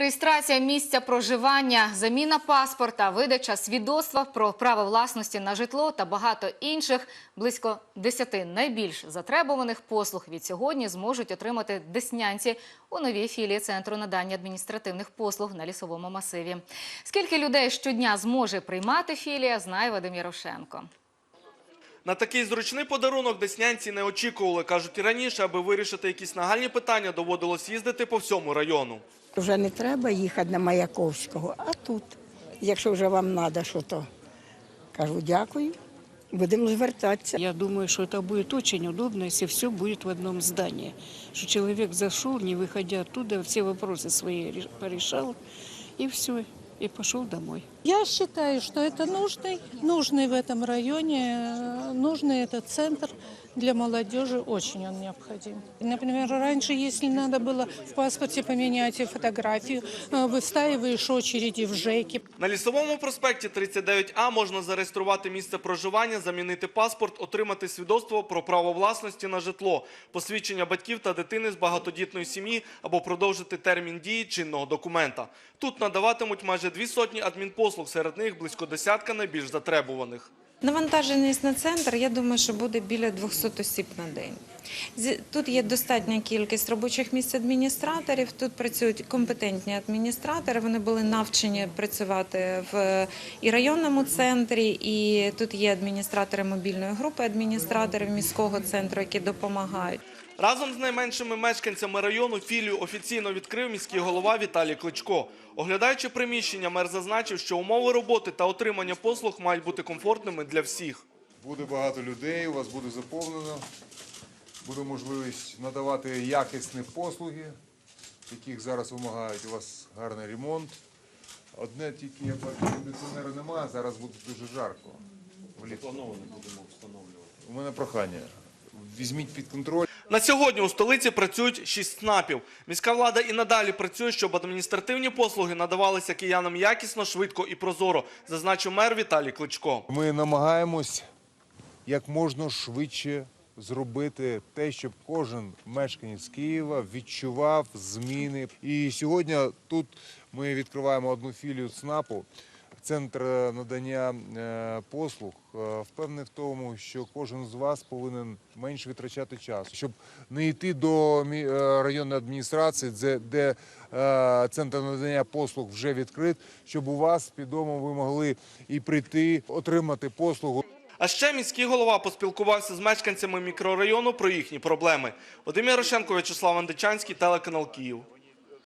Реєстрація місця проживання, заміна паспорта, видача свідоцтва про право власності на житло та багато інших близько 10 найбільш затребуваних послуг від сьогодні зможуть отримати деснянці у новій філії центру надання адміністративних послуг на лісовому масиві. Скільки людей щодня зможе приймати філія, знає Вадим Ярошенко. На такий зручний подарунок деснянці не очікували. Кажуть, і раніше, аби вирішити якісь нагальні питання, доводилось їздити по всьому району. Вже не треба їхати на Маяковського, а тут. Якщо вже вам треба що то кажу дякую, будемо звертатися. Я думаю, что это будет очень удобно, если все будет в одном здании. Что человек зашел, не выходя оттуда, все вопросы свои ре- порешал, и все, и пошел домой. Я считаю, что это нужный, нужный в этом районе, э, нужный этот центр для молодежи, очень он необходим. Например, раньше, если надо было в паспорте поменять фотографию, э, выстаиваешь очереди в ЖЭКе, На лісовому проспекті 39А можна зареєструвати місце проживання, замінити паспорт, отримати свідоцтво про право власності на житло, посвідчення батьків та дитини з багатодітної сім'ї або продовжити термін дії чинного документа. Тут надаватимуть майже дві сотні адмінпослуг, серед них близько десятка найбільш затребуваних. Навантаженість на центр, я думаю, що буде біля 200 осіб на день. Тут є достатня кількість робочих місць адміністраторів. Тут працюють компетентні адміністратори. Вони були навчені працювати в і районному центрі, і тут є адміністратори мобільної групи, адміністратори міського центру, які допомагають. Разом з найменшими мешканцями району філію офіційно відкрив міський голова Віталій Кличко. Оглядаючи приміщення, мер зазначив, що умови роботи та отримання послуг мають бути комфортними для всіх. Буде багато людей, у вас буде заповнено, буде можливість надавати якісні послуги, яких зараз вимагають. У вас гарний ремонт. Одне тільки я бачу, кондиціонера немає, зараз буде дуже жарко. Влітку. У мене прохання. Візьміть під контроль. На сьогодні у столиці працюють шість ЦНАПів. Міська влада і надалі працює, щоб адміністративні послуги надавалися киянам якісно, швидко і прозоро, зазначив мер Віталій Кличко. Ми намагаємось як можна швидше зробити те, щоб кожен мешканець Києва відчував зміни. І сьогодні тут ми відкриваємо одну філію ЦНАПу. Центр е, надання е, послуг Е, впевнений в тому, що кожен з вас повинен менше витрачати час, щоб не йти до районної адміністрації, де, центр надання послуг вже відкрит, щоб у вас під домом ви могли і прийти, отримати послугу. А ще міський голова поспілкувався з мешканцями мікрорайону про їхні проблеми. Вадим Ярошенко, В'ячеслав Андичанський, телеканал Київ.